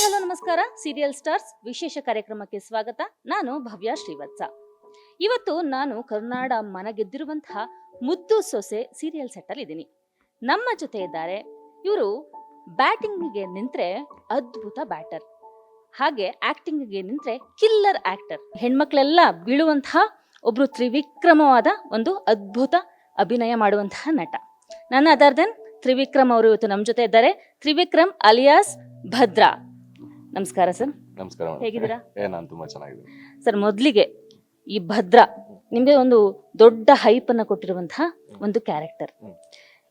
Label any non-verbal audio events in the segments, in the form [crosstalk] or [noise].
Hello, ನಮಸ್ಕಾರ. Serial stars ವಿಶೇಷ ಕಾರ್ಯಕ್ರಮಕ್ಕೆ ಸ್ವಾಗತ. ನಾನು ಭವ್ಯ ಶ್ರೀವತ್ಸ. ಇವತ್ತು ನಾನು ಕರುನಾಡ ಮನಗೆದ್ದಿರುವಂತಹ ಮುದ್ದು ಸೊಸೆ ಸೀರಿಯಲ್ ಸೆಟ್ ಅಲ್ಲಿ ಇದ್ದೀನಿ. ನಮ್ಮ ಜೊತೆ ಇದ್ದಾರೆ ಇವರು ಬ್ಯಾಟಿಂಗ್ಗೆ ನಿಂತ್ರೆ ಅದ್ಭುತ ಬ್ಯಾಟರ್. ಹಾಗೆ ಆಕ್ಟಿಂಗ್ಗೆ ನಿಂತ್ರೆ ಕಿಲ್ಲರ್ ಆಕ್ಟರ್ ಹೆಣ್ಮಕ್ಳೆಲ್ಲ ಬೀಳುವಂತಹ ಒಬ್ರು ತ್ರಿವಿಕ್ರಮವಾದ ಒಂದು ಅದ್ಭುತ ಅಭಿನಯ ಮಾಡುವಂತಹ ನಟ. ನನ್ನ ಅದರ್ದನ್ ತ್ರಿವಿಕ್ರಮ್ ಅವರು ಇವತ್ತು ನಮ್ಮ ಜೊತೆ ಇದ್ದಾರೆ. ತ್ರಿವಿಕ್ರಮ್ ಅಲಿಯಾಸ್ ಭದ್ರಾ. ನಮಸ್ಕಾರ ಸರ್. ನಮಸ್ಕಾರ. ಹೇಗಿದ್ದೀರಾ? ಏ ನಾನು ತುಂಬಾ ಚೆನ್ನಾಗಿದ್ದೀನಿ. ಸರ್ ಮೊದಲಿಗೆ ಈ ಭದ್ರ ನಿಮಗೆ ಒಂದು ದೊಡ್ಡ ಹೈಪ್ ಅನ್ನ ಕೊಟ್ಟಿರುವಂತಹ ಒಂದು ಕ್ಯಾರೆಕ್ಟರ್ ಹ್ಮ್.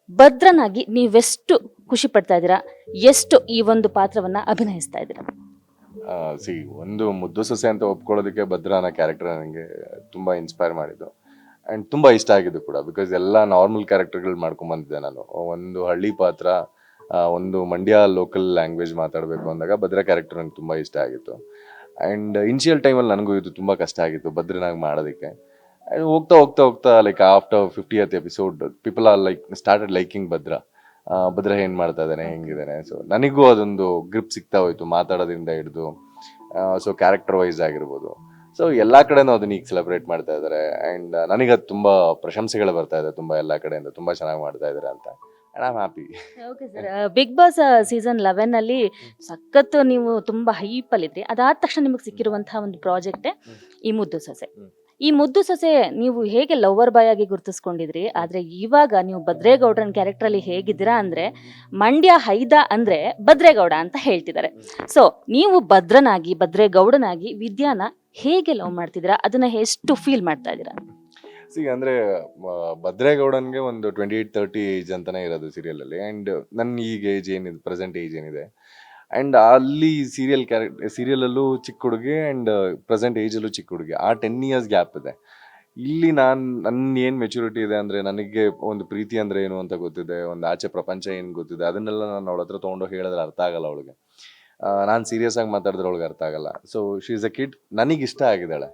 ಭದ್ರನಾಗಿ ನೀವೆಷ್ಟು ಖುಷಿ ಪಡ್ತಾ ಇದ್ದೀರಾ? ಎಷ್ಟು ಈ ಒಂದು ಪಾತ್ರವನ್ನ ಅಭಿನಯಿಸ್ತಾ ಇದ್ದೀರಾ? ಸಿ ಒಂದು ಮುದ್ದು ಸೊಸೆ ಅಂತ ಒಪ್ಕೊಳ್ಳೋದಕ್ಕೆ ಭದ್ರ ಅನ್ನೋ ಕ್ಯಾರೆಕ್ಟರ್ ನನಗೆ ತುಂಬಾ ಇನ್ಸ್ಪೈರ್ ಮಾಡಿದ್ದು. ಅಂಡ್ ತುಂಬಾ ಇಷ್ಟ ಆಗಿದ್ದು ಕೂಡ ಬಿಕಾಸ್ ಎಲ್ಲ ನಾರ್ಮಲ್ ಕ್ಯಾರೆಕ್ಟರ್ಗಳು ಮಾಡ್ಕೊಂಡ್ ಬಂದಿದ್ದೆ ನಾನು. ಒಂದು ಹಳ್ಳಿ ಪಾತ್ರ ಒಂದು ಮಂಡ್ಯ ಲೋಕಲ್ ಲ್ಯಾಂಗ್ವೇಜ್ ಮಾತಾಡಬೇಕು ಅಂದಾಗ ಭದ್ರಾ ಕ್ಯಾರೆಕ್ಟರ್ ನಂಗೆ ತುಂಬ ಇಷ್ಟ ಆಗಿತ್ತು. ಆ್ಯಂಡ್ ಇನಿಷಿಯಲ್ ಟೈಮಲ್ಲಿ ನನಗೂ ಇದು ತುಂಬ ಕಷ್ಟ ಆಗಿತ್ತು ಭದ್ರನಾಗಿ ಮಾಡೋದಕ್ಕೆ. ಆ್ಯಂಡ್ ಹೋಗ್ತಾ ಹೋಗ್ತಾ ಹೋಗ್ತಾ like after fiftieth episode people are like started liking Bhadra. Bhadra ಏನು ಮಾಡ್ತಾ ಇದ್ದಾನೆ, ಹೆಂಗಿದ್ದಾನೆ? ಸೊ ನನಗೂ ಅದೊಂದು ಗ್ರಿಪ್ ಸಿಗ್ತಾ ಹೋಯಿತು ಮಾತಾಡೋದ್ರಿಂದ ಹಿಡಿದು. ಸೊ ಕ್ಯಾರೆಕ್ಟರ್ ವೈಸ್ ಆಗಿರ್ಬೋದು. ಸೊ ಎಲ್ಲ ಕಡೆನೂ ಅದನ್ನ ಈಗ ಸೆಲೆಬ್ರೇಟ್ ಮಾಡ್ತಾ ಇದ್ದಾರೆ ಆ್ಯಂಡ್ ನನಗೆ ಅದು ತುಂಬ ಪ್ರಶಂಸೆಗಳು ಬರ್ತಾ ಇದೆ, ತುಂಬ ಎಲ್ಲ ಕಡೆಯಿಂದ. ತುಂಬ ಚೆನ್ನಾಗಿ ಮಾಡ್ತಾ ಇದ್ದಾರೆ ಅಂತ. And I happy okay sir. Bigg Boss season eleven ಅಲ್ಲಿ ಸಖತ್ ನೀವು ತುಂಬಾ ಹೈಪ್ ಅಲ್ಲಿದ್ರಿ ಅದಾದ ತಕ್ಷಣ ನಿಮಗೆ ಸಿಕ್ಕಿರುವಂತಹ ಒಂದು ಪ್ರಾಜೆಕ್ಟ್ ಈ ಮುದ್ದು ಸೊಸೆ. ಈ ಮುದ್ದು ಸೊಸೆ ನೀವು ಹೇಗೆ ಲವರ್ ಬಾಯ್ ಆಗಿ ಗುರುತಿಸ್ಕೊಂಡಿದ್ರಿ? ಆದ್ರೆ ಇವಾಗ ನೀವು ಭದ್ರೇಗೌಡರನ್ ಕ್ಯಾರೆಕ್ಟರ್ ಅಲ್ಲಿ ಹೇಗಿದ್ದೀರಾ ಅಂದ್ರೆ ಮಂಡ್ಯ ಹೈದ ಅಂದ್ರೆ ಭದ್ರೇಗೌಡ ಅಂತ ಹೇಳ್ತಿದ್ದಾರೆ. ಸೊ ನೀವು ಭದ್ರನಾಗಿ ಭದ್ರೇಗೌಡನಾಗಿ ವಿದ್ಯಾನ ಹೇಗೆ ಲವ್ ಮಾಡ್ತಿದ್ದೀರಾ? ಅದನ್ನ ಎಷ್ಟು ಫೀಲ್ ಮಾಡ್ತಾ ಇದ್ದೀರಾ? ಸಿ ಅಂದ್ರೆ ಭದ್ರೇಗೌಡನ್ಗೆ ಒಂದು ಟ್ವೆಂಟಿ ಏಟ್ ತರ್ಟಿ ಏಜ್ ಅಂತಾನೆ ಇರೋದು ಸೀರಿಯಲ್ ಅಲ್ಲಿ. ಅಂಡ್ ನನ್ನ ಈಗ ಏಜ್ ಏನಿದೆ ಪ್ರೆಸೆಂಟ್ ಏಜ್ ಏನಿದೆ. ಅಂಡ್ ಅಲ್ಲಿ ಸೀರಿಯಲ್ ಕ್ಯಾರೆಕ್ಟರ್ ಸೀರಿಯಲ್ ಅಲ್ಲೂ ಚಿಕ್ಕ ಹುಡುಗಿ ಅಂಡ್ ಪ್ರೆಸೆಂಟ್ ಏಜ್ ಅಲ್ಲೂ ಚಿಕ್ಕ ಹುಡುಗಿ. ಆ ಟೆನ್ ಇಯರ್ಸ್ ಗ್ಯಾಪ್ ಇದೆ. ಇಲ್ಲಿ ನಾನು ನನ್ನ ಏನು ಮೆಚುರಿಟಿ ಇದೆ ಅಂದ್ರೆ ನನಗೆ ಒಂದು ಪ್ರೀತಿ ಅಂದ್ರೆ ಏನು ಅಂತ ಗೊತ್ತಿದೆ. ಒಂದು ಆಚೆ ಪ್ರಪಂಚ ಏನು ಗೊತ್ತಿದೆ. ಅದನ್ನೆಲ್ಲ ನಾನು ಅವಳ ಹತ್ರ ತೊಗೊಂಡು ಹೇಳಿದ್ರೆ ಅರ್ಥ ಆಗಲ್ಲ ಅವಳಿಗೆ. ನಾನು ಸೀರಿಯಸ್ ಆಗಿ ಮಾತಾಡಿದ್ರೆ ಅವಳಿಗೆ ಅರ್ಥ ಆಗಲ್ಲ. So she is a kid ನನಗಿಷ್ಟ ಆಗಿದ್ದಾಳೆ.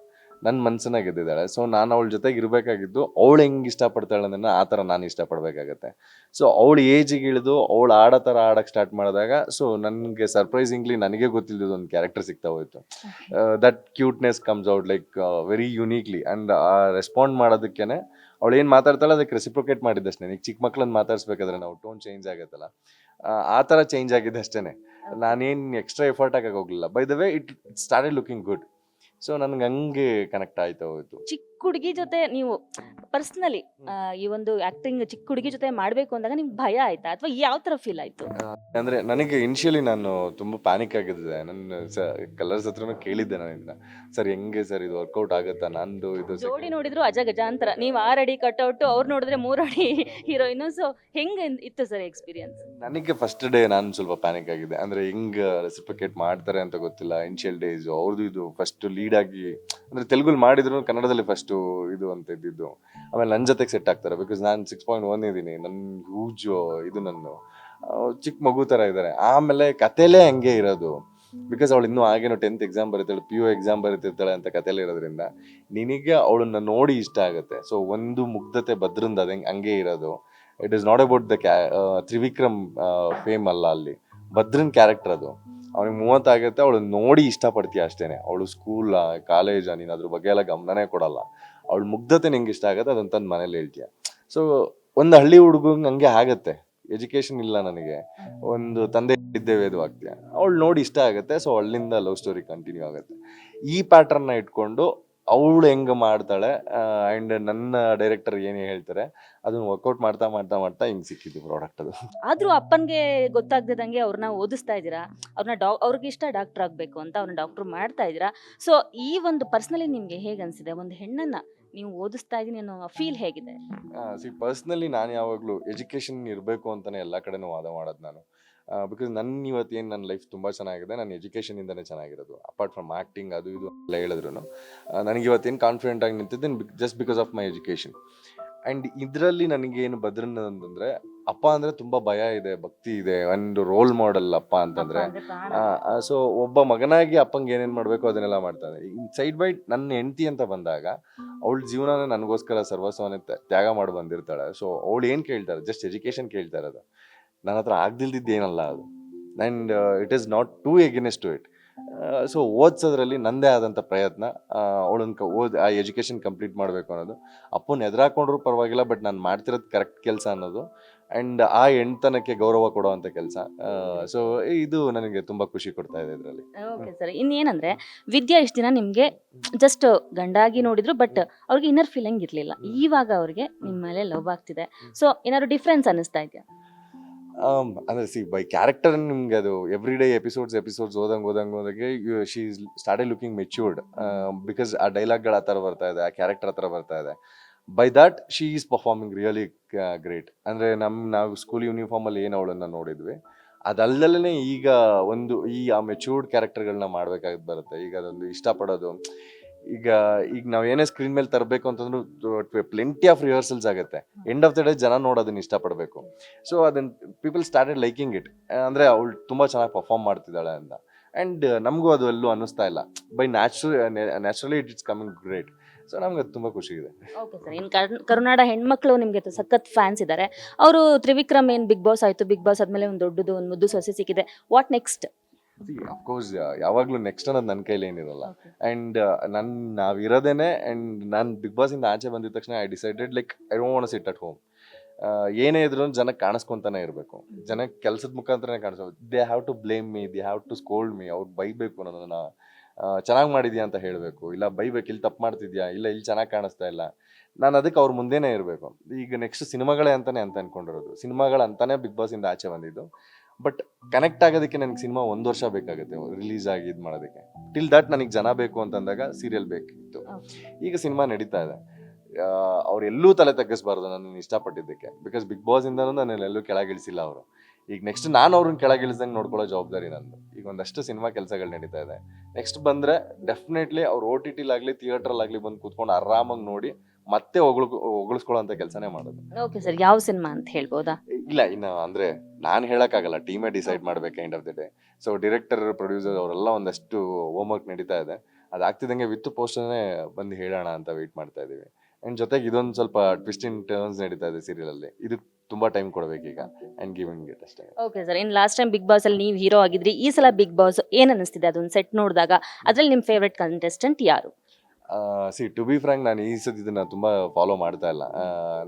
ನನ್ನ ಮನ್ಸನ್ನ ಗೆದ್ದಿದ್ದಾಳೆ. ಸೊ ನಾನು ಅವಳ ಜೊತೆಗೆ ಇರಬೇಕಾಗಿದ್ದು ಅವಳು ಹೆಂಗೆ ಇಷ್ಟಪಡ್ತಾಳೆ ಅನ್ನೋದನ್ನ ಆ ಥರ ನಾನು ಇಷ್ಟಪಡಬೇಕಾಗತ್ತೆ. ಸೊ ಅವಳು ಏಜಿಗೆ ಇಳಿದು ಅವಳು ಆಡೋ ಥರ ಆಡಕ್ಕೆ ಸ್ಟಾರ್ಟ್ ಮಾಡಿದಾಗ ಸೊ ನನಗೆ ಸರ್ಪ್ರೈಸಿಂಗ್ಲಿ ನನಗೆ ಗೊತ್ತಿಲ್ಲದ ಒಂದು ಕ್ಯಾರೆಕ್ಟರ್ ಸಿಗ್ತಾ ಹೋಯಿತು. That cuteness comes out like very uniquely and ಆ ರೆಸ್ಪಾಂಡ್ ಮಾಡೋದಕ್ಕೇನೆ ಅವಳು ಏನು ಮಾತಾಡ್ತಾಳೆ ಅದಕ್ಕೆ ರೆಸಿಪ್ರೊಕೇಟ್ ಮಾಡಿದ್ದಷ್ಟೇ ನೀವು ಚಿಕ್ಕ ಮಕ್ಳನ್ನ ಮಾತಾಡ್ಸ್ಬೇಕಾದ್ರೆ ನಾವು ಟೋನ್ ಚೇಂಜ್ ಆಗುತ್ತಲ್ಲ. ಆ, ಆ ಥರ ಚೇಂಜ್ ಆಗಿದೆ ಅಷ್ಟೇ ನಾನೇನು ಎಕ್ಸ್ಟ್ರಾ ಎಫರ್ಟ್ ಆಗಕ್ಕೆ ಹೋಗಲಿಲ್ಲ. By the way it started looking good so ನನಗೆ ಹಂಗೆ ಕನೆಕ್ಟ್ ಆಯ್ತಾ ಹೋಯ್ತು ಚಿಕ್ಕ ಹುಡುಗಿ ಜೊತೆ ನೀವು ಪರ್ಸ್ನಲಿ ಈ ಒಂದು ಆಕ್ಟಿಂಗ್ ಚಿಕ್ಕ ಹುಡುಗಿ ಜೊತೆ ಮಾಡ್ಬೇಕು ಅಂದಾಗ ನಿಮ್ಗೆ ಭಯ ಆಯ್ತಾ? ಅಥವಾ ಯಾವ ತರ ಫೀಲ್ ಆಯ್ತು? ಅಂದ್ರೆ ನನಗೆ ಇನಿಷಿಯಲಿ ನಾನು ತುಂಬಾ ಪ್ಯಾನಿಕ್ ಆಗಿದ್ದೆ. ನನ್ನ ಕಲರ್ಸ್ ಹತ್ರನೂ ಕೇಳಿದ್ದೆ ನಾನು ಇದನ್ನ ಸರ್ ಹೆಂಗೆ ಸರ್ ಇದು ವರ್ಕೌಟ್ ಆಗುತ್ತಾ? ನಂದು ಇದು ಜೋಡಿ ನೋಡಿದ್ರು ಅಜ ಗಜ ಅಂತರ. ನೀವು ಆರು ಅಡಿ ಕಟ್ಔಟ್ ಅವ್ರು ನೋಡಿದ್ರೆ ಮೂರು ಅಡಿ ಹೀರೋಯಿನ್ ಸೊ ಹೆಂಗೆ ಇತ್ತು ಸರ್ ಎಕ್ಸ್ಪೀರಿಯನ್ಸ್ ನನಗೆ ಫಸ್ಟ್ ಡೇ ನಾನು ಸ್ವಲ್ಪ ಪ್ಯಾನಿಕ್ ಆಗಿದೆ ಅಂದ್ರೆ ಹೆಂಗ್ ರೆಸಿಪಿಕೇಟ್ ಮಾಡ್ತಾರೆ ಅಂತ ಗೊತ್ತಿಲ್ಲ. ಇನ್ಷಿಯಲ್ ಡೇಸ್ ಅವ್ರದ್ದು ಇದು ಫಸ್ಟ್ ಲೀಡ್ ಆಗಿ, ಅಂದ್ರೆ ತೆಲುಗುಲ್ ಮಾಡಿದ್ರು ಕನ್ನಡದಲ್ಲಿ ಫಸ್ಟ್ ಇದು ಅಂತ ಇದ್ದಿದ್ದು. ಆಮೇಲೆ ನನ್ನ ಜೊತೆಗೆ ಸೆಟ್ ಆಗ್ತಾರೆ. ಬಿಕಾಸ್ ನಾನು ಸಿಕ್ಸ್ ಪಾಯಿಂಟ್ ಒನ್ ಇದ್ದೀನಿ. ನನ್ನ ಹೂಜ್ ಇದು ನನ್ನ ಚಿಕ್ಕ ಮಗು ತರ ಇದ್ದಾರೆ ಆಮೇಲೆ ಕತೆಲೇ ಹಂಗೆ ಇರೋದು. ಬಿಕಾಸ್ ಅವಳು ಇನ್ನೂ ಆಗೇನೋ ಟೆಂತ್ ಎಕ್ಸಾಮ್ ಬರೀತಾಳೆ ಪಿ ಯು ಎಕ್ಸಾಮ್ ಬರೀತಿರ್ತಾಳೆ ಅಂತ ಕತೆಲಿ ಇರೋದ್ರಿಂದ ನಿನಗೆ ಅವಳನ್ನ ನೋಡಿ ಇಷ್ಟ ಆಗುತ್ತೆ. ಸೊ ಒಂದು ಮುಗ್ಧತೆ ಬದ್ರಿಂದ ಅದ ಹಂಗೆ ಇರೋದು. It is not about the ಕ್ಯಾ ತ್ರಿವಿಕ್ರಮ್ ಫೇಮ್ ಅಲ್ಲ ಅಲ್ಲಿ. ಭದ್ರನ್ ಕ್ಯಾರೆಕ್ಟರ್ ಅದು. ಅವನಿಗೆ ಮೂವತ್ತಾಗುತ್ತೆ ಅವಳು ನೋಡಿ ಇಷ್ಟಪಡ್ತೀಯ ಅಷ್ಟೇನೆ. ಅವಳು ಸ್ಕೂಲ್ ಕಾಲೇಜ ನೀನು ಅದ್ರ ಬಗ್ಗೆ ಎಲ್ಲ ಗಮನನೇ ಕೊಡಲ್ಲ. ಅವಳು ಮುಗ್ಧತೆ ನಿಂಗೆ ಇಷ್ಟ ಆಗುತ್ತೆ ಅದನ್ನ ತಂದು ಮನೇಲಿ ಹೇಳ್ತೀಯ. ಸೊ ಒಂದು ಹಳ್ಳಿ ಹುಡುಗಂಗೆ ಹಂಗೆ ಆಗತ್ತೆ. ಎಜುಕೇಶನ್ ಇಲ್ಲ ನನಗೆ. ಒಂದು ತಂದೆ ಇದ್ದೇವೆ ಇದ್ದೇ ಆಗ್ತೀಯ ಅವಳು ನೋಡಿ ಇಷ್ಟ ಆಗುತ್ತೆ ಸೊ ಅಲ್ಲಿಂದ ಲವ್ ಸ್ಟೋರಿ ಕಂಟಿನ್ಯೂ ಆಗುತ್ತೆ. ಈ ಪ್ಯಾಟರ್ನ ಇಟ್ಕೊಂಡು ಅವಳು ಹೆಂಗೆ ಮಾಡ್ತಾಳೆ ಅಂಡ್ ನನ್ನ ಡೈರೆಕ್ಟರ್ ಏನು ಹೇಳ್ತಾರೆ ಅದನ್ನ ವರ್ಕೌಟ್ ಮಾಡ್ತಾ ಮಾಡ್ತಾ ಮಾಡ್ತಾ ಹಿಂಗೆ ಸಿಕ್ಕಿದ್ದು ಪ್ರಾಡಕ್ಟ್ ಅದು. ಆದ್ರೂ ಅಪ್ಪನ್ಗೆ ಗೊತ್ತಾಗ್ದಿದಂಗೆ ಅವ್ರನ್ನ ಓದಿಸ್ತಾ ಇದ್ದೀರಾ? ಅವ್ರನ್ನ ಡಾ ಅವ್ರಿಗೆ ಇಷ್ಟ ಡಾಕ್ಟರ್ ಆಗಬೇಕು ಅಂತ ಅವ್ರನ್ನ ಡಾಕ್ಟರ್ ಮಾಡ್ತಾ ಇದ್ದೀರಾ? ಸೊ ಈ ಒಂದು ಪರ್ಸನಲಿ ನಿಮಗೆ ಹೇಗೆ ಅನಿಸಿದೆ? ಒಂದು ಹೆಣ್ಣನ್ನ ನೀವು ಓದಿಸ್ತಾ ಇದೀನಿ ಅನ್ನೋ ಫೀಲ್ ಹೇಗಿದೆ? ಸಿ ಪರ್ಸ್ನಲಿ ನಾನು ಯಾವಾಗಲೂ ಎಜುಕೇಷನ್ ಇರಬೇಕು ಅಂತಾನೆ ಎಲ್ಲ ಕಡೆನೂ ವಾದ ಮಾಡೋದು ನಾನು. ಬಿಕಾಸ್ ನನ್ನ ಇವತ್ತು ಏನು ನನ್ನ ಲೈಫ್ ತುಂಬ ಚೆನ್ನಾಗಿದೆ ನನ್ನ ಎಜುಕೇಷನ್ ಇಂದನೇ ಚೆನ್ನಾಗಿರೋದು. ಅಪಾರ್ಟ್ ಫ್ರಮ್ ಆ್ಯಕ್ಟಿಂಗ್ ಅದು ಇದು ಎಲ್ಲ ಹೇಳಿದ್ರು ನನಗೆ ಇವತ್ತೇನು ಕಾನ್ಫಿಡೆಂಟ್ ಆಗಿ ನಿಂತಿದ್ದೇನೆ just because of my education and ಇದರಲ್ಲಿ ನನಗೇನು ಭದ್ರನ್ ಅಂತಂದ್ರೆ ಅಪ್ಪ ಅಂದ್ರೆ ತುಂಬಾ ಭಯ ಇದೆ ಭಕ್ತಿ ಇದೆ ಒಂದು ರೋಲ್ ಮಾಡೆಲ್ ಅಪ್ಪ ಅಂತಂದ್ರೆ. ಸೊ ಒಬ್ಬ ಮಗನಾಗಿ ಅಪ್ಪಂಗೆ ಏನೇನು ಮಾಡಬೇಕು ಅದನ್ನೆಲ್ಲ ಮಾಡ್ತಾನೆ ಸೈಡ್ ಬೈ ನನ್ನ ಹೆಂಡತಿ ಅಂತ ಬಂದಾಗ ಅವಳ ಜೀವನನ ನನಗೋಸ್ಕರ ಸರ್ವಸ್ವನೇ ತ್ಯಾಗ ಮಾಡಿ ಬಂದಿರ್ತಾಳೆ. ಸೊ ಅವಳು ಏನು ಕೇಳ್ತಾರೆ? ಜಸ್ಟ್ ಎಜುಕೇಷನ್ ಕೇಳ್ತಾ ಇರೋದು. ನನ್ನ ಹತ್ರ ಆಗ್ದಿಲ್ದಿದ್ದು ಏನಲ್ಲ ಅದು and it is not too against to it so ಓದ್ಸೋದ್ರಲ್ಲಿ ನನ್ನದೇ ಆದಂಥ ಪ್ರಯತ್ನ. ಅವಳನ್ನ ಕ ಓದ್ ಆ ಎಜುಕೇಷನ್ ಕಂಪ್ಲೀಟ್ ಮಾಡಬೇಕು ಅನ್ನೋದು. ಅಪ್ಪನ ಎದುರಾಕೊಂಡ್ರೂ ಪರವಾಗಿಲ್ಲ ಬಟ್ ನಾನು ಮಾಡ್ತಿರೋದು ಕರೆಕ್ಟ್ ಕೆಲಸ ಅನ್ನೋದು. ಆ್ಯಂಡ್ ಆ ಹೆಣ್ತನಕ್ಕೆ ಗೌರವ ಕೊಡುವಂಥ ಕೆಲಸ. ಸೊ ಇದು ನನಗೆ ತುಂಬ ಖುಷಿ ಕೊಡ್ತಾ ಇದೆ ಇದರಲ್ಲಿ. ಓಕೆ ಸರ್ ಇನ್ನೇನಂದ್ರೆ ವಿದ್ಯಾ ಇಷ್ಟು ದಿನ ನಿಮಗೆ ಜಸ್ಟ್ ಗಂಡಾಗಿ ನೋಡಿದ್ರು ಬಟ್ ಅವ್ರಿಗೆ ಇನ್ನರ್ ಫೀಲಿಂಗ್ ಇರ್ಲಿಲ್ಲ. ಇವಾಗ ಅವ್ರಿಗೆ ನಿಮ್ಮ ಮೇಲೆ ಲವ್ ಆಗ್ತಿದೆ ಸೊ ಏನಾದ್ರು ಡಿಫ್ರೆನ್ಸ್ ಅನ್ನಿಸ್ತಾ ಇದೆಯಾ? ಅಂದ್ರೆ ಸಿ ಬೈ ಕ್ಯಾರೆಕ್ಟರ್ ನಿಮ್ಗೆ ಅದು ಎವ್ರಿ ಡೇ ಎಪಿಸೋಡ್ಸ್ ಎಪಿಸೋಡ್ಸ್ ಓದಂಗೆ ಓದಂಗೆ ಓದಂಗೆ she started looking matured because ಆ ಡೈಲಾಗ್ಗಳು ಆ ಥರ ಬರ್ತಾ ಇದೆ, ಆ ಕ್ಯಾರೆಕ್ಟರ್ ಆ ಥರ ಬರ್ತಾ ಇದೆ. By that she is performing really great ಅಂದರೆ ನಮ್ಮ ನಾವು ಸ್ಕೂಲ್ ಯೂನಿಫಾರ್ಮಲ್ಲಿ ಏನು ಅವಳನ್ನು ನೋಡಿದ್ವಿ ಅದಲ್ಲದೇ ಈಗ ಒಂದು ಈ ಆ ಮೆಚೂರ್ಡ್ ಕ್ಯಾರೆಕ್ಟರ್ಗಳನ್ನ ಮಾಡಬೇಕಾಗಿ ಬರುತ್ತೆ. ಈಗ ಅದೊಂದು ಇಷ್ಟಪಡೋದು. ಈಗ ಈಗ ನಾವು ಏನೇ ಸ್ಕ್ರೀನ್ ಮೇಲೆ ತರಬೇಕು ಅಂತಂದ್ರೆ ಪ್ಲೆಂಟಿ ಆಫ್ ರಿಹರ್ಸಲ್ಸ್ ಆಗುತ್ತೆ. ಎಂಡ್ ಆಫ್ ದ ಡೇ ಜನ ನೋಡೋದನ್ನ ಇಷ್ಟಪಡಬೇಕು. ಸೊ ಅದನ್ನ ಪೀಪಲ್ ಸ್ಟಾರ್ಟೆಡ್ ಲೈಕಿಂಗ್ ಇಟ್ ಅಂದ್ರೆ ಅವಳು ತುಂಬಾ ಚೆನ್ನಾಗಿ ಪರ್ಫಾರ್ಮ್ ಮಾಡ್ತಿದ್ದಾಳೆ ಅಂತ. ಅಂಡ್ ನಮಗೂ ಅದು ಎಲ್ಲೂ ಅನ್ನಿಸ್ತಾ ಇಲ್ಲ. By natura naturally it it's coming great so ನಮ್ಗೆ ಅದು ತುಂಬ ಖುಷಿ ಇದೆ. ಓಕೆ ಸರ್ ಇನ್ನು ಕರುನಾಡ ಹೆಣ್ಮಕ್ಳು ನಿಮಗೆ ಸಖತ್ ಫ್ಯಾನ್ಸ್ ಇದ್ದಾರೆ ಅವರು ತ್ರಿವಿಕ್ರಮ್ ಏನು ಬಿಗ್ ಬಾಸ್ ಆಯ್ತು? ಬಿಗ್ ಬಾಸ್ ಆದ್ಮೇಲೆ ಒಂದು ದೊಡ್ಡದು, ಒಂದು ಮುದ್ದು ಸೊಸೆ ಸಿಕ್ಕಿದೆ. ವಾಟ್ ನೆಕ್ಸ್ಟ್ ಅಫ್ಕೋರ್ಸ್ ಯಾವಾಗಲೂ ನೆಕ್ಸ್ಟ್ ಅನ್ನೋದು ನನ್ನ ಕೈಲಿ ಏನಿರಲ್ಲ. ಆ್ಯಂಡ್ ನನ್ನ ನಾವಿರೋದೇನೆ ಆ್ಯಂಡ್ ನಾನು ಬಿಗ್ ಬಾಸಿಂದ ಆಚೆ ಬಂದಿದ ತಕ್ಷಣ I decided like I don't want sit at home ಏನೇ ಇದ್ರು ಜನಕ್ಕೆ ಕಾಣಿಸ್ಕೊಂತಾನೆ ಇರಬೇಕು. ಜನಕ್ಕೆ ಕೆಲಸದ ಮುಖಾಂತರನೇ ಕಾಣಿಸ್ಬೇಕು they have to blame me they have to scold me ಅವ್ರು ಬೈಬೇಕು ನನ್ನ ಚೆನ್ನಾಗಿ ಮಾಡಿದ್ಯಾ ಅಂತ ಹೇಳಬೇಕು ಇಲ್ಲ ಬೈಬೇಕು ಇಲ್ಲಿ ತಪ್ಪು ಮಾಡ್ತಿದ್ಯಾ ಇಲ್ಲ ಇಲ್ಲಿ ಚೆನ್ನಾಗಿ ಕಾಣಿಸ್ತಾ ಇಲ್ಲ. ನಾನು ಅದಕ್ಕೆ ಅವ್ರ ಮುಂದೆನೇ ಇರಬೇಕು. ಈಗ ನೆಕ್ಸ್ಟ್ ಸಿನಿಮಾಗಳೇ ಅಂತಾನೆ ಅಂತ ಅನ್ಕೊಂಡಿರೋದು. ಸಿನಿಮಾಗಳು ಅಂತಾನೆ ಬಿಗ್ ಬಾಸಿಂದ ಆಚೆ ಬಂದಿದ್ದು. ಬಟ್ ಕನೆಕ್ಟ್ ಆಗೋದಕ್ಕೆ ನನಗೆ ಸಿನಿಮಾ ಒಂದು ವರ್ಷ ಬೇಕಾಗುತ್ತೆ ರಿಲೀಸ್ ಆಗಿ ಇದು ಮಾಡೋದಕ್ಕೆ. ಟಿಲ್ ದಟ್ ನನಗೆ ಜನ ಬೇಕು ಅಂತಂದಾಗ ಸೀರಿಯಲ್ ಬೇಕಿತ್ತು. ಈಗ ಸಿನಿಮಾ ನಡೀತಾ ಇದೆ. ಅವರೆಲ್ಲೂ ಎಲ್ಲೂ ತಲೆ ತಗ್ಗಿಸ್ಬಾರ್ದು ನಾನು ಇಷ್ಟಪಟ್ಟಿದ್ದಕ್ಕೆ. ಬಿಕಾಸ್ ಬಿಗ್ ಬಾಸ್ ಇಂದ ನಾನು ಎಲ್ಲೂ ಕೆಳಗಿಳಿಸಿಲ್ಲ ಅವರು. ಈಗ ನೆಕ್ಸ್ಟ್ ನಾನು ಅವ್ರನ್ನ ಕೆಳಗಿಳಿಸ್ದಂಗೆ ನೋಡ್ಕೊಳ್ಳೋ ಜವಾಬ್ದಾರಿ ನಂದು. ಈಗ ಒಂದಷ್ಟು ಸಿನಿಮಾ ಕೆಲಸಗಳು ನಡೀತಾ ಇದೆ. ನೆಕ್ಸ್ಟ್ ಬಂದ್ರೆ ಡೆಫಿನೆಟ್ಲಿ ಅವ್ರು ಓ ಟಿ ಟಿಲಾಗಲಿ ಥಿಯೇಟ್ರಲ್ಲಾಗಲಿ ಬಂದು ಕೂತ್ಕೊಂಡು ಆರಾಮಾಗಿ ನೋಡಿ ಮತ್ತೆ ಹೊಗಳು ಹೊಗಳಿಸ್ಕೊಳ್ಳೋ ಕೆಲಸನೇ ಮಾಡೋದು. ಓಕೆ ಸರ್ ಯಾವ ಸಿನಿಮಾ ಅಂತ ಹೇಳ್ಬೋದಾ? ಇಲ್ಲ ಇನ್ನು ಅಂದ್ರೆ ನಾನು ಹೇಳಕ್ಕಾಗಲ್ಲ ಟೀಮೇ ಡಿಸೈಡ್ ಮಾಡ್ಬೇಕು end of the day so director producer ಅವರೆಲ್ಲ ಒಂದಷ್ಟು ಹೋಮ್ ವರ್ಕ್ ನಡೀತಾ ಇದೆ. ಅದಾಗ್ತಿದ್ದಂಗೆ ವಿತ್ ಪೋಸ್ಟರ್ನೇ ಬಂದು ಹೇಳೋಣ ಅಂತ ವೆಯ್ಟ್ ಮಾಡ್ತಾ ಇದೀವಿ ಅಂಡ್ ಜೊತೆಗೆ ಇದೊಂದು ಸ್ವಲ್ಪ ಟ್ವಿಸ್ಟಿಂಗ್ ಇನ್ ಟರ್ನ್ಸ್ ನಡೀತಾ ಇದೆ ಸೀರಿಯಲ್ ಅಲ್ಲಿ. ಇದು ತುಂಬಾ ಟೈಮ್ ಕೊಡಬೇಕು ಈಗ ಅಂಡ್ ಗಿವಿಂಗ್ ಇಟ್ ಅಷ್ಟೇ. Okay sir in last time Bigg Boss ಅಲ್ಲಿ ನೀವು ಹೀರೋ ಆಗಿದ್ರಿ ಈ ಸಲ ಬಿಗ್ ಬಾಸ್ ಏನ್ ಅನಿಸ್ತಿದೆ ಅದೊಂದು ಸೆಟ್ ನೋಡಿದಾಗ? ಅದ್ರಲ್ಲಿ ನಿಮ್ಮ ಫೇವ್ರೆಟ್ ಕಂಟೆಸ್ಟೆಂಟ್ ಯಾರು? ಸಿ ಟು ಬಿ ಫ್ರಾಂಕ್ ನಾನು ಈ ಸತಿ ಇದನ್ನ ತುಂಬಾ ಫಾಲೋ ಮಾಡ್ತಾ ಇಲ್ಲ.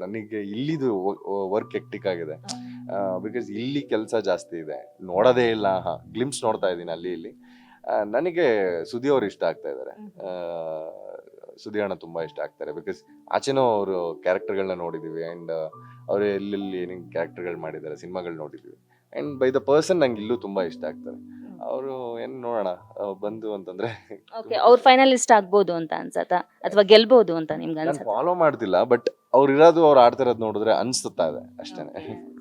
ನನಗೆ ಇಲ್ಲಿದು ವರ್ಕ್ ಎಕ್ಟಿಕ್ ಆಗಿದೆ. ಬಿಕಾಸ್ ಇಲ್ಲಿ ಕೆಲಸ ಜಾಸ್ತಿ ಇದೆ. ನೋಡೋದೇ ಇಲ್ಲ. ಹಾ ಗ್ಲಿಮ್ಸ್ ನೋಡ್ತಾ ಇದ್ದೀನಿ ಅಲ್ಲಿ ಇಲ್ಲಿ. ನನಗೆ ಸುದಿ ಅವರು ಇಷ್ಟ ಆಗ್ತಾ ಇದ್ದಾರೆ. ಸುದಿ ಅಣ್ಣ ತುಂಬಾ ಇಷ್ಟ ಆಗ್ತಾರೆ. ಬಿಕಾಸ್ ಆಚೆನೂ ಅವರು ಕ್ಯಾರೆಕ್ಟರ್ಗಳನ್ನ ನೋಡಿದೀವಿ ಅಂಡ್ ಅವರು ಎಲ್ಲೆಲ್ಲಿ ಏನೇನು ಕ್ಯಾರೆಕ್ಟರ್ಗಳು ಮಾಡಿದ್ದಾರೆ ಸಿನಿಮಾಗಳು ನೋಡಿದೀವಿ. ಅಂಡ್ ಬೈ ದ ಪರ್ಸನ್ ನಂಗೆ ಇಲ್ಲೂ ತುಂಬಾ ಇಷ್ಟ ಆಗ್ತಾರೆ. ಅವರು ಏನ್ ನೋಡೋಣ ಬಂದು ಅಂತಂದ್ರೆ. ಓಕೆ ಅವ್ರು ಫೈನಲಿಸ್ಟ್ ಆಗ್ಬೋದು ಅಂತ ಅನ್ಸತ್ತಾ? ಅಥವಾ ಗೆಲ್ಬಹುದು ಅಂತ ನಿಮ್ಗೆ ಅನ್ಸತ್ತಾ? ಫಾಲೋ ಮಾಡ್ತಿಲ್ಲ ಬಟ್ ಅವ್ರು ಇರೋದು ಅವ್ರು ಆಡ್ತಿರೋದು ನೋಡಿದ್ರೆ ಅನ್ಸುತ್ತಾ ಇದೆ ಅಷ್ಟೇನೆ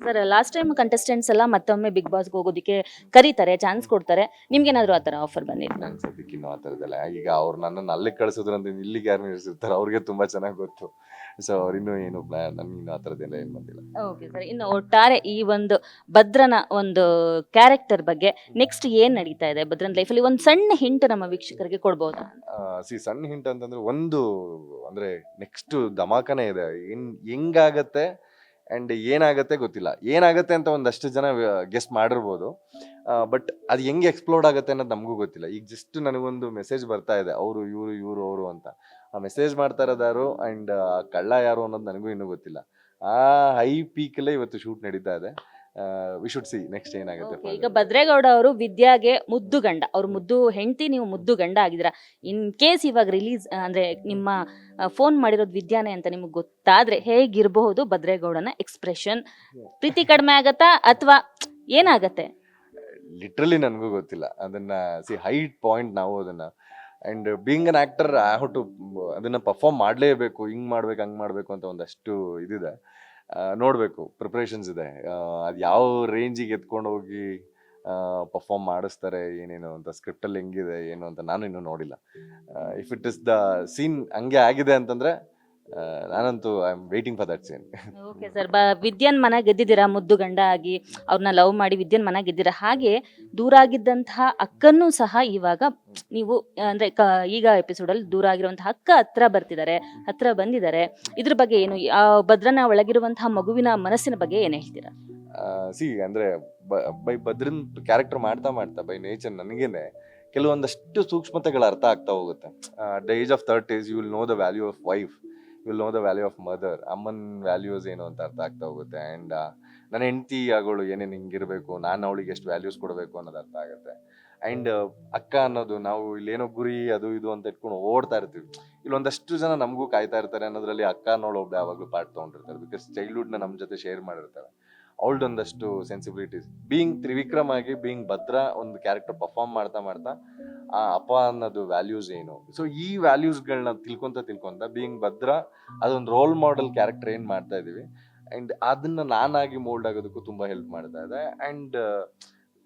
ಸರ್ ಲಾಸ್ಟ್ ಟೈಮ್ ಕಂಟೆಸ್ಟೆಂಟ್ಸ್ ಎಲ್ಲ ಮತ್ತೊಮ್ಮೆ ಬಿಗ್ ಬಾಸ್ಗೆ ಹೋಗೋದಕ್ಕೆ ಕರೀತಾರೆ ಚಾನ್ಸ್ ಕೊಡ್ತಾರೆ. ನಿಮ್ಗೇನಾದ್ರು ಆ ತರ ಆಫರ್ ಬಂದಿತ್ತು? ನನ್ ಸದ್ಯಕ್ಕೆ ಇನ್ನೂ ಆ ಥರದ್ದಲ್ಲ. ಈಗ ಅವ್ರು ನನ್ನನ್ನು ಅಲ್ಲಿಗೆ ಅಂತ ಇಲ್ಲಿಗೆ ಯಾರು ನಿಲ್ಸಿರ್ತಾರೆ ಅವ್ರಿಗೆ ತುಂಬಾ ಚೆನ್ನಾಗಿ ಗೊತ್ತು. ಸೊ ಅವ್ರಿನ್ನೂ ಏನು ಪ್ಲಾನ್ ನಮ್ಗೆ ಆ ಥರದ್ದೆಲ್ಲ ಏನು ಬಂದಿಲ್ಲ. Okay sir. ಇನ್ನು ಒಟ್ಟಾರೆ ಈ ಒಂದು ಭದ್ರನ ಒಂದು ಕ್ಯಾರೆಕ್ಟರ್ ಬಗ್ಗೆ ನೆಕ್ಸ್ಟ್ ಏನು ನಡೀತಾ ಇದೆ ಭದ್ರನ ಲೈಫಲ್ಲಿ ಒಂದು ಸಣ್ಣ ಹಿಂಟ್ ನಮ್ಮ ವೀಕ್ಷಕರಿಗೆ ಕೊಡ್ಬೋದು? ಸಿ ಸಣ್ಣ ಹಿಂಟ್ ಅಂತಂದ್ರೆ ಒಂದು ಅಂದರೆ ನೆಕ್ಸ್ಟ್ ಧಮಾಕನೇ ಇದೆ. ಏನ್ ಹೆಂಗಾಗತ್ತೆ? ಅಂಡ್ ಏನಾಗತ್ತೆ ಗೊತ್ತಿಲ್ಲ. ಏನಾಗತ್ತೆ ಅಂತ ಒಂದಷ್ಟು ಜನ ಗೆಸ್ಟ್ ಮಾಡಿರ್ಬೋದು. ಬಟ್ ಅದು ಹೆಂಗೆ ಎಕ್ಸ್ಪ್ಲೋರ್ಡ್ ಆಗುತ್ತೆ ಅನ್ನೋದು ನಮಗೂ ಗೊತ್ತಿಲ್ಲ. ಈಗ ಜಸ್ಟ್ ನನಗೊಂದು ಮೆಸೇಜ್ ಬರ್ತಾ ಇದೆ. ಅವರು, ಇವರು ಇವರು, ಅವರು ಅಂತ. ಆ ಮೆಸೇಜ್ ಮಾಡ್ತಾ ಇರೋದಾರು ಆ್ಯಂಡ್ ಕಳ್ಳ ಯಾರು ಅನ್ನೋದು ನನಗೂ ಇನ್ನೂ ಗೊತ್ತಿಲ್ಲ. ಆ ಹೈ ಪೀಕಲ್ಲೇ ಇವತ್ತು ಶೂಟ್ ನಡೀತಾ ಇದೆ. ವಿ ಶುಡ್ ಸಿ ನೆಕ್ಸ್ಟ್ ಏನಾಗುತ್ತೆ ಈಗ ಭದ್ರೇಗೌಡ ಅವರು ವಿದ್ಯಾಗೆ ಮುದ್ದು ಗಂಡ. ಅವ್ರ ಮುದ್ದು ಹೆಂಡತಿ ನೀವು ಮುದ್ದು ಗಂಡ ಆಗಿದ್ದೀರಾ. ಇನ್ ಕೇಸ್ ಇವಾಗ ರಿಲೀಸ್ ಅಂದ್ರೆ ನಿಮ್ಮ ಫೋನ್ ಮಾಡಿರೋದು ವಿದ್ಯಾನೇ ಅಂತ ನಿಮ್ಗೆ ಗೊತ್ತಾದ್ರೆ ಹೇಗಿರಬಹುದು ಭದ್ರೇಗೌಡನ ಎಕ್ಸ್ಪ್ರೆಷನ್ ಪ್ರೀತಿ ಕಡಿಮೆ ಆಗತ್ತಾ ಅಥವಾ ಏನಾಗತ್ತೆ? ಲಿಟ್ರಲಿ ನನಗೂ ಗೊತ್ತಿಲ್ಲ. ಅದನ್ನ ಸಿ ಹೈಟ್ ಪಾಯಿಂಟ್ ನಾವು ಅದನ್ನ. And being an actor I have to ಅದನ್ನ ಪರ್ಫಾರ್ಮ್ ಮಾಡಲೇಬೇಕು ಹಿಂಗ್ ಮಾಡ್ಬೇಕು ಹಂಗ್ ಮಾಡ್ಬೇಕು ಅಂತ ಒಂದಷ್ಟು ಇದಿದೆ. ನೋಡ್ಬೇಕು ಪ್ರಿಪ್ರೇಷನ್ಸ್ ಇದೆ. ಅದು ಯಾವ ರೇಂಜಿಗೆ ಎತ್ಕೊಂಡು ಹೋಗಿ ಪರ್ಫಾರ್ಮ್ ಮಾಡಿಸ್ತಾರೆ, ಏನೇನು ಅಂತ ಸ್ಕ್ರಿಪ್ಟಲ್ಲಿ ಹೆಂಗಿದೆ, ಏನು ಅಂತ ನಾನು ಇನ್ನೂ ನೋಡಿಲ್ಲ. If it is the scene ಹಂಗೆ ಆಗಿದೆ ಅಂತಂದ್ರೆ ನಾನಂತೂ I am waiting for that scene okay sir ಬ ವಿದ್ಯನ್ ಮನ ಗೆದ್ದಿದ್ದೀರಾ? ಮುದ್ದು ಗಂಡ ಆಗಿ ಅವ್ರನ್ನ ಲವ್ ಮಾಡಿ ವಿದ್ಯನ್ ಮನ ಗೆದ್ದಿರ ಹಾಗೆ ದೂರ ಆಗಿದ್ದಂತಹ ಅಕ್ಕನ್ನು ಸಹ ಇವಾಗ ನೀವು ಅಂದ್ರೆ ಈಗ ಈಗ ಎಪಿಸೋಡಲ್ಲಿ ದೂರ ಆಗಿರುವಂತಹ ಅಕ್ಕ ಹತ್ರ ಬರ್ತಿದ್ದಾರೆ ಹತ್ರ ಬಂದಿದ್ದಾರೆ. ಇದ್ರ ಬಗ್ಗೆ ಏನು ಆ ಭದ್ರನ ಒಳಗಿರುವಂತಹ ಮಗುವಿನ ಮನಸ್ಸಿನ ಬಗ್ಗೆ ಏನು ಹೇಳ್ತೀರಾ? ಸಿ ಅಂದ್ರೆ ಬೈ ಭದ್ರನ್ ಕ್ಯಾರೆಕ್ಟರ್ ಮಾಡ್ತಾ ಮಾಡ್ತಾ ಬೈ ನೇಚರ್ ನನಗೇನೆ ಕೆಲವೊಂದಷ್ಟು ಸೂಕ್ಷ್ಮತೆಗಳು ಅರ್ಥ ಆಗ್ತಾ ಹೋಗುತ್ತೆ. The age of thirties you will know the value of wife will know the value of mother ಅಮ್ಮನ್ ವ್ಯಾಲ್ಯೂಸ್ ಏನು ಅಂತ ಅರ್ಥ ಆಗ್ತಾ ಹೋಗುತ್ತೆ. ಆ್ಯಂಡ್ ನನ್ನ ಹೆಂಡತಿ ಆಗೋಳು ಏನೇನು ಹಿಂಗಿರಬೇಕು, ನಾನು ಅವಳಿಗೆ ಎಷ್ಟು ವ್ಯಾಲ್ಯೂಸ್ ಕೊಡಬೇಕು ಅನ್ನೋದು ಅರ್ಥ ಆಗುತ್ತೆ. ಆ್ಯಂಡ್ ಅಕ್ಕ ಅನ್ನೋದು ನಾವು ಇಲ್ಲೇನೋ ಗುರಿ ಅದು ಇದು ಅಂತ ಇಟ್ಕೊಂಡು ಓಡ್ತಾ ಇರ್ತೀವಿ. ಇಲ್ಲೊಂದಷ್ಟು ಜನ ನಮಗೂ ಕಾಯ್ತಾ ಇರ್ತಾರೆ ಅನ್ನೋದ್ರಲ್ಲಿ ಅಕ್ಕ ಅನ್ನೋಳು ಒಬ್ಳು ಯಾವಾಗಲೂ ಪಾರ್ಟ್ ತೊಗೊಂಡಿರ್ತಾರೆ. ಬಿಕಾಸ್ ಚೈಲ್ಡ್ಹುಡ್ನ ನಮ್ಮ ಜೊತೆ ಶೇರ್ ಮಾಡಿರ್ತಾರೆ. ಅವಳದೊಂದಷ್ಟು ಸೆನ್ಸಿಬಿಲಿಟೀಸ್ ಬೀಯಿಂಗ್ ತ್ರಿವಿಕ್ರಮ್ ಆಗಿ ಬೀಯಿಂಗ್ ಭದ್ರ ಒಂದು ಕ್ಯಾರೆಕ್ಟರ್ ಪರ್ಫಾರ್ಮ್ ಮಾಡ್ತಾ ಮಾಡ್ತಾ, ಆ ಅಪ್ಪ ಅನ್ನೋದು ವ್ಯಾಲ್ಯೂಸ್ ಏನು? ಸೊ ಈ ವ್ಯಾಲ್ಯೂಸ್ಗಳನ್ನ ತಿಳ್ಕೊಂತ ತಿಳ್ಕೊಂತ ಬೀಯಿಂಗ್ ಭದ್ರ ಅದೊಂದು ರೋಲ್ ಮಾಡೆಲ್ ಕ್ಯಾರೆಕ್ಟರ್ ಏನು ಮಾಡ್ತಾ ಇದ್ದೀವಿ ಆ್ಯಂಡ್ ಅದನ್ನು ನಾನಾಗಿ ಮೋಲ್ಡ್ ಆಗೋದಕ್ಕೂ ತುಂಬ ಹೆಲ್ಪ್ ಮಾಡ್ತಾ ಇದೆ. ಆ್ಯಂಡ್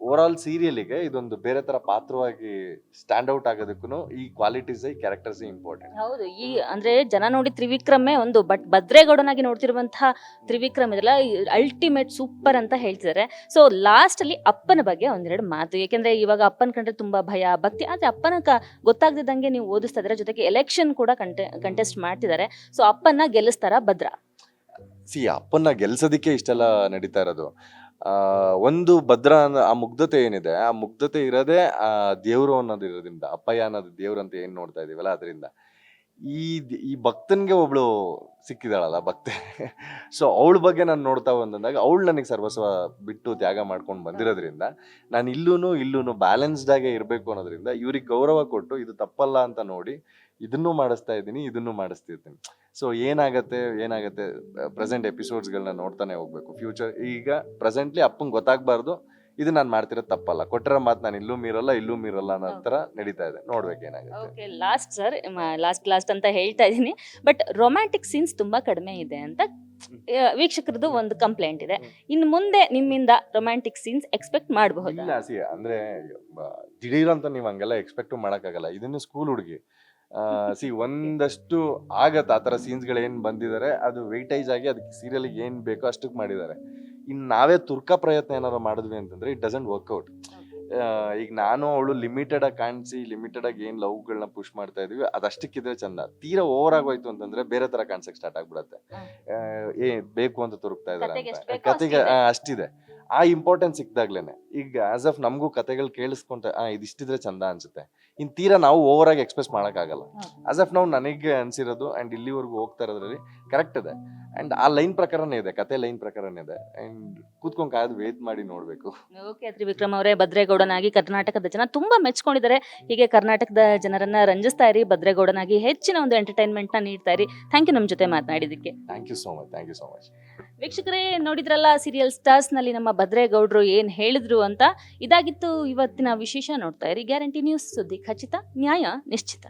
ಓವರ್ ಆಲ್ ಸೀರಿಯಲಿಗೆ ಇದೊಂದು ಬೇರೆ ತರ ಪಾತ್ರವಾಗಿ ಸ್ಟ್ಯಾಂಡ್ ಔಟ್ ಆಗೋದಕ್ಕೂ ಈ ಕ್ವಾಲಿಟೀಸ್ ಈ ಕ್ಯಾರೆಕ್ಟರ್ಸ್ ಇಂಪಾರ್ಟೆಂಟ್ ಹೌದು ಈ ಅಂದ್ರೆ ಜನ ನೋಡಿ ತ್ರಿವಿಕ್ರಮೇ ಒಂದು ಬಟ್ ಭದ್ರೇಗೌಡನಾಗಿ ನೋಡ್ತಿರುವಂತಹ ತ್ರಿವಿಕ್ರಮ್ ಇದೆಲ್ಲ ಅಲ್ಟಿಮೇಟ್ ಸೂಪರ್ ಅಂತ ಹೇಳ್ತಿದ್ದಾರೆ ಸೊ ಲಾಸ್ಟ್ ಅಲ್ಲಿ ಅಪ್ಪನ ಬಗ್ಗೆ ಒಂದೆರಡು ಮಾತು. ಯಾಕೆಂದ್ರೆ ಇವಾಗ ಅಪ್ಪನ ಕಂಡ್ರೆ ತುಂಬಾ ಭಯ ಭಕ್ತಿ ಆದ್ರೆ ಅಪ್ಪನ ಕ ಗೊತ್ತಾಗ್ದಿದ್ದಂಗೆ ನೀವು ಓದಿಸ್ತಾ ಇದ್ರೆ ಜೊತೆಗೆ ಎಲೆಕ್ಷನ್ ಕೂಡ ಕಂಟೆ ಕಂಟೆಸ್ಟ್ ಮಾಡ್ತಿದ್ದಾರೆ ಸೊ ಅಪ್ಪನ ಗೆಲ್ಲಿಸ್ತಾರ ಭದ್ರ? ಸಿ ಅಪ್ಪನ್ನ ಗೆಲ್ಸೋದಿಕ್ಕೆ ಇಷ್ಟೆಲ್ಲ ನಡೀತಾ ಇರೋದು. ಆ, ಒಂದು ಭದ್ರ ಅನ್ನೋ ಆ ಮುಗ್ಧತೆ ಏನಿದೆ, ಆ ಮುಗ್ಧತೆ ಇರೋದೇ, ಆ ದೇವ್ರು ಅನ್ನೋದು ಇರೋದ್ರಿಂದ, ಅಪ್ಪಯ್ಯ ಅನ್ನೋದು ದೇವ್ರು ಅಂತ ಏನ್ ನೋಡ್ತಾ ಇದೀವಲ್ಲ ಅದರಿಂದ. ಈ ಈ ಭಕ್ತನ್ಗೆ ಒಬ್ಳು ಸಿಕ್ಕಿದಾಳಲ್ಲ, ಭಕ್ತೆ. [laughs] ಸೊ ಅವಳ ಬಗ್ಗೆ ನಾನು ನೋಡ್ತಾ ಬಂದಾಗ, ಅವಳು ನನಗೆ ಸರ್ವಸ್ವ ಬಿಟ್ಟು ತ್ಯಾಗ ಮಾಡ್ಕೊಂಡು ಬಂದಿರೋದ್ರಿಂದ, ನಾನು ಇಲ್ಲೂ ಇಲ್ಲೂ ಬ್ಯಾಲೆನ್ಸ್ಡ್ ಆಗೇ ಇರಬೇಕು ಅನ್ನೋದ್ರಿಂದ, ಇವ್ರಿಗೆ ಗೌರವ ಕೊಟ್ಟು, ಇದು ತಪ್ಪಲ್ಲ ಅಂತ ನೋಡಿ ಇದನ್ನು ಮಾಡಿಸ್ತಾ ಇದ್ದೀನಿ ಇದನ್ನು ಮಾಡಿಸ್ತಿರ್ತೀನಿ. ಸೊ ಏನಾಗತ್ತೆ ಏನಾಗತ್ತೆ ಪ್ರೆಸೆಂಟ್ ಎಪಿಸೋಡ್ಸ್ಗಳನ್ನ ನೋಡ್ತಾನೆ ಹೋಗ್ಬೇಕು. ಫ್ಯೂಚರ್ ಈಗ ಪ್ರೆಸೆಂಟ್ಲಿ ಅಪ್ಪಂಗೆ ಗೊತ್ತಾಗಬಾರ್ದು. ಇದು ನಾನು ಮಾಡ್ತಿರೋದು ತಪ್ಪಲ್ಲ. ಕೊಟ್ಟಿರೋ ಮಾತು ನಾನು ಇಲ್ಲೂ ಮೀರಲ್ಲ ಇಲ್ಲೂ ಮೀರಲ್ಲ ಅನ್ನೋ ಥರ ನಡೀತಾ ಇದೆ. ನೋಡ್ಬೇಕು ಏನಾಗುತ್ತೆ. Okay last sir last last ಅಂತ ಹೇಳ್ತಾ ಇದ್ದೀನಿ. ಬಟ್ ರೊಮ್ಯಾಂಟಿಕ್ ಸೀನ್ಸ್ ತುಂಬಾ ಕಡಿಮೆ ಇದೆ ಅಂತ ವೀಕ್ಷಕರದು ವೀಕ್ಷಕರದ್ದು ಒಂದು ಕಂಪ್ಲೇಂಟ್ ಇದೆ. ಇನ್ನು ಮುಂದೆ ನಿಮ್ಮಿಂದ ರೊಮ್ಯಾಂಟಿಕ್ ಸೀನ್ಸ್ ಎಕ್ಸ್ಪೆಕ್ಟ್ ಮಾಡಬಹುದು? ಇಲ್ಲ ಸಿ ಅಂದ್ರೆ ದಿಢೀರ್ ಅಂತ ನೀವು ಹಂಗೆಲ್ಲ ಎಕ್ಸ್ಪೆಕ್ಟ್ ಮಾಡೋಕ್ಕಾಗಲ್ಲ. ಇದನ್ನು ಸ್ಕೂಲ್ ಹುಡುಗಿ. ಸಿ ಒಂದಷ್ಟು ಆಗತ್ತೆ ಆ ಥರ ಸೀನ್ಸ್ಗಳು ಏನು ಬಂದಿದ್ದಾರೆ ಅದು ವೆಯ್ಟೈಸ್ ಆಗಿ ಅದಕ್ಕೆ ಸೀರಿಯಲ್ಗೆ ಏನು ಬೇಕೋ ಅಷ್ಟಕ್ಕೆ ಮಾಡಿದ್ದಾರೆ ಇನ್ನು ನಾವೇ ತುರ್ಕ ಪ್ರಯತ್ನ ಏನಾರು ಮಾಡಿದ್ವಿ ಅಂತಂದ್ರೆ ಇಟ್ ಡಸಂಟ್ ವರ್ಕ್ಔಟ್ ಈಗ ನಾನು ಅವಳು ಲಿಮಿಟೆಡ್ ಆಗಿ ಕಾಣಿಸಿ ಲಿಮಿಟೆಡ್ ಆಗಿ ಏನ್ ಲವ್ಗಳನ್ನ ಪುಷ್ ಮಾಡ್ತಾ ಇದೀವಿ ಅದಷ್ಟಕ್ಕಿದ್ರೆ ಚಂದ. ತೀರಾ ಓವರ್ ಆಗೋಯ್ತು ಅಂತಂದ್ರೆ ಬೇರೆ ತರ ಕಾಣಿಸಕ್ ಸ್ಟಾರ್ಟ್ ಆಗ್ಬಿಡತ್ತೆ. ಏ ಬೇಕು ಅಂತ ತುರುಕ್ತಾ ಇದ್ದಾರೆ ಕತೆಗೆ ಅಂತ. ಕತೆಗೆ ಅಷ್ಟಿದೆ. ಆ, ಇಂಪಾರ್ಟೆನ್ಸ್ ಸಿಕ್ದಾಗ್ಲೇನೆ. ಈಗ ಆಸ್ ಆಫ್ ನಮಗೂ ಕತೆಗಳು ಕೇಳಿಸ್ಕೊಂತ ಇದಿಷ್ಟಿದ್ರೆ ಚಂದ ಅನ್ಸುತ್ತೆ. ಇನ್ ತೀರಾ ನಾವು ಓವರ್ ಆಗಿ ಎಕ್ಸ್ಪ್ರೆಸ್ ಮಾಡೋಕ್ಕಾಗಲ್ಲ. ಆಸ್ ಆಫ್ ನಾವು ನನಗೆ ಅನಿಸಿರೋದು ಅಂಡ್ ಇಲ್ಲಿವರೆಗೂ ಹೋಗ್ತಾ ಇರೋದ್ರಲ್ಲಿ ಕರೆಕ್ಟ್ ಇದೆ. ಅಂಡ್ ಆ ಲೈನ್ ಪ್ರಕಾರನೇ ಇದೆ ಕತೆ ಲೈನ್ ಪ್ರಕಾರನೇ ಇದೆ. ಅಂಡ್ ಕೂತ್ಕೊಂಡು ಕಾಯ್ದು ವೇಟ್ ಮಾಡಿ ನೋಡ್ಬೇಕು. ಓಕೆ ತ್ರಿವಿಕ್ರಮ್ ಅವರೇ ಭದ್ರೇಗೌಡನಾಗಿ ಕರ್ನಾಟಕದ ಜನ ತುಂಬಾ ಮೆಚ್ಕೊಂಡಿದ್ದಾರೆ. ಹೀಗೆ ಕರ್ನಾಟಕದ ಜನರನ್ನ ರಂಜಿಸ್ತಾ ಇರಿ ಭದ್ರೇಗೌಡನಾಗಿ ಹೆಚ್ಚಿನ ಒಂದು ಎಂಟರ್ಟೈನ್ಮೆಂಟ್ನ ನೀಡ್ತಾ ಇರಿ. ಥ್ಯಾಂಕ್ ಯು ನಮ್ಮ ಜೊತೆ ಮಾತನಾಡಿದ್ದಕ್ಕೆ. Thank you so much thank you so much ವೀಕ್ಷಕರೇ, ನೋಡಿದ್ರಲ್ಲ ಸೀರಿಯಲ್ ಸ್ಟಾರ್ಸ್ನಲ್ಲಿ ನಮ್ಮ ಭದ್ರೇಗೌಡರು ಏನ್ ಹೇಳಿದ್ರು ಅಂತ? ಇದಾಗಿತ್ತು ಇವತ್ತಿನ ವಿಶೇಷ ನೋಡ್ತಾ ಇರಿ. ಗ್ಯಾರಂಟಿ ನ್ಯೂಸ್ ಸುದ್ದಿ ಖಚಿತ, ನ್ಯಾಯ ನಿಶ್ಚಿತ.